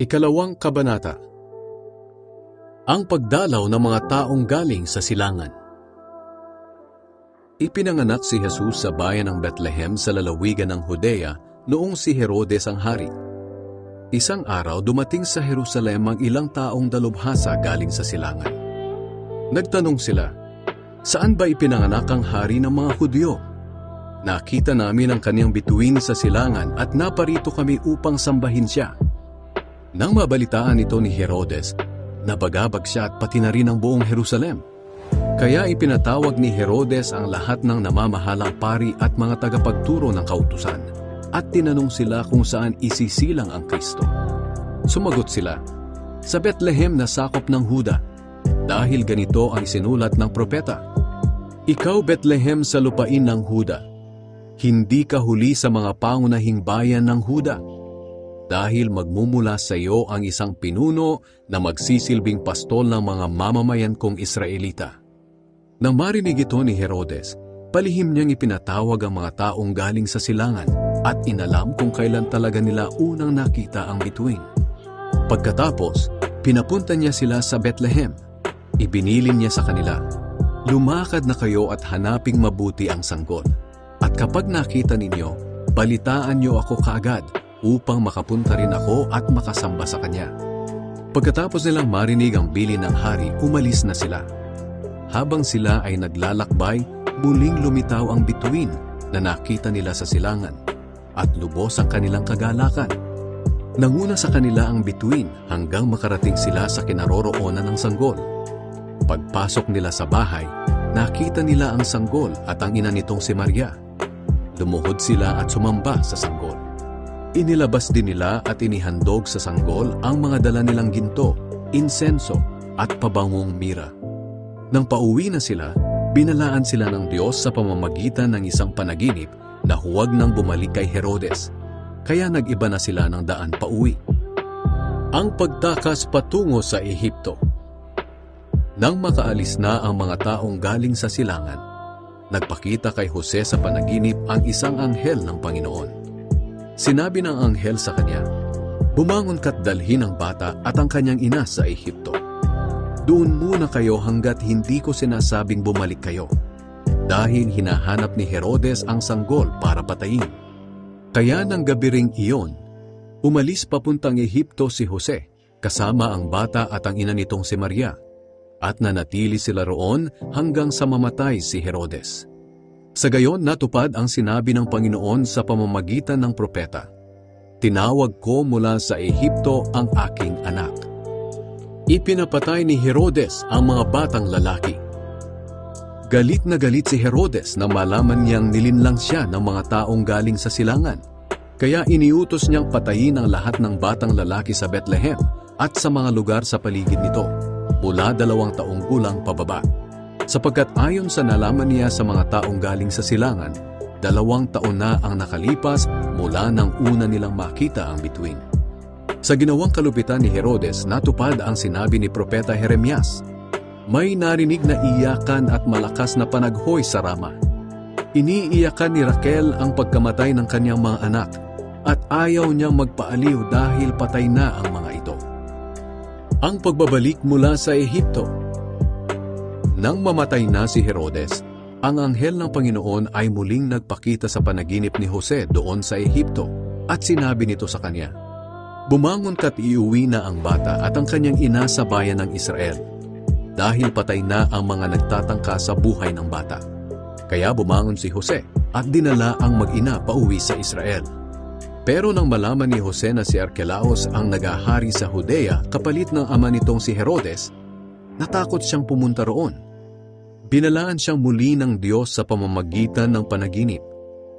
Ikalawang Kabanata Ang pagdalaw ng mga taong galing sa silangan Ipinanganak si Jesus sa bayan ng Bethlehem sa lalawigan ng Judea noong si Herodes ang hari. Isang araw dumating sa Jerusalem ang ilang taong dalubhasa galing sa silangan. Nagtanong sila, Saan ba ipinanganak ang hari ng mga Hudyo? Nakita namin ang kanyang bituin sa silangan at naparito kami upang sambahin siya. Nang mabalitaan ito ni Herodes, nabagabag siya at pati na rin ang buong Jerusalem. Kaya ipinatawag ni Herodes ang lahat ng namamahalang pari at mga tagapagturo ng kautusan at tinanong sila kung saan isisilang ang Kristo. Sumagot sila, sa Bethlehem na sakop ng Huda, dahil ganito ang isinulat ng propeta. Ikaw Bethlehem sa lupain ng Huda, hindi ka huli sa mga pangunahing bayan ng Huda, dahil magmumula sa iyo ang isang pinuno na magsisilbing pastol ng mga mamamayan kong Israelita. Nang marinig ito ni Herodes, palihim niyang ipinatawag ang mga taong galing sa silangan at inalam kung kailan talaga nila unang nakita ang bituin. Pagkatapos, pinapunta niya sila sa Bethlehem. Ibinilin niya sa kanila, Lumakad na kayo at hanaping mabuti ang sanggol. At kapag nakita ninyo, balitaan niyo ako kaagad upang makapunta rin ako at makasamba sa kanya. Pagkatapos nilang marinig ang bili ng hari, umalis na sila. Habang sila ay naglalakbay, muling lumitaw ang bituin na nakita nila sa silangan at lubos ang kanilang kagalakan. Nanguna sa kanila ang bituin hanggang makarating sila sa kinaroroonan ng sanggol. Pagpasok nila sa bahay, nakita nila ang sanggol at ang ina nitong si Maria. Lumuhod sila at sumamba sa sanggol. Inilabas din nila at inihandog sa sanggol ang mga dala nilang ginto, insenso at pabangong mira. Nang pauwi na sila, binalaan sila ng Diyos sa pamamagitan ng isang panaginip na huwag nang bumalik kay Herodes. Kaya nag-iba na sila ng daan pauwi. Ang pagtakas patungo sa Ehipto Nang makaalis na ang mga taong galing sa silangan, nagpakita kay Jose sa panaginip ang isang anghel ng Panginoon. Sinabi ng anghel sa kanya, Bumangon ka't dalhin ang bata at ang kanyang ina sa Ehipto. Doon muna kayo hanggat hindi ko sinasabing bumalik kayo. Dahil hinahanap ni Herodes ang sanggol para patayin. Kaya ng gabi ring iyon, umalis papuntang Ehipto si Jose, kasama ang bata at ang ina nitong si Maria, at nanatili sila roon hanggang sa mamatay si Herodes. Sa gayon natupad ang sinabi ng Panginoon sa pamamagitan ng propeta, Tinawag ko mula sa Ehipto ang aking anak. Ipinapatay ni Herodes ang mga batang lalaki. Galit na galit si Herodes na malaman niyang nilinlang siya ng mga taong galing sa silangan. Kaya iniutos niyang patayin ang lahat ng batang lalaki sa Bethlehem at sa mga lugar sa paligid nito, mula dalawang taong gulang pababa. Sapagkat ayon sa nalaman niya sa mga taong galing sa silangan, dalawang taon na ang nakalipas mula nang una nilang makita ang bituin. Sa ginawang kalupitan ni Herodes, natupad ang sinabi ni Propeta Jeremias, may narinig na iyakan at malakas na panaghoy sa Rama. Iniiyakan ni Raquel ang pagkamatay ng kanyang mga anak at ayaw niyang magpaaliw dahil patay na ang mga ito. Ang pagbabalik mula sa Ehipto Nang mamatay na si Herodes, ang anghel ng Panginoon ay muling nagpakita sa panaginip ni Jose doon sa Ehipto at sinabi nito sa kanya, Bumangon ka't iuwi na ang bata at ang kanyang ina sa bayan ng Israel dahil patay na ang mga nagtatangka sa buhay ng bata. Kaya bumangon si Jose at dinala ang mag-ina pauwi sa Israel. Pero nang malaman ni Jose na si Archelaus ang nagahari sa Judea kapalit ng ama nitong si Herodes, natakot siyang pumunta roon. Binalaan siyang muli ng Diyos sa pamamagitan ng panaginip,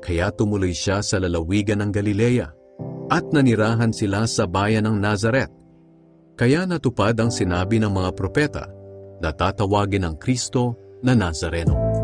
kaya tumuloy siya sa lalawigan ng Galilea at nanirahan sila sa bayan ng Nazaret. Kaya natupad ang sinabi ng mga propeta na tatawagin ng Kristo na Nazareno.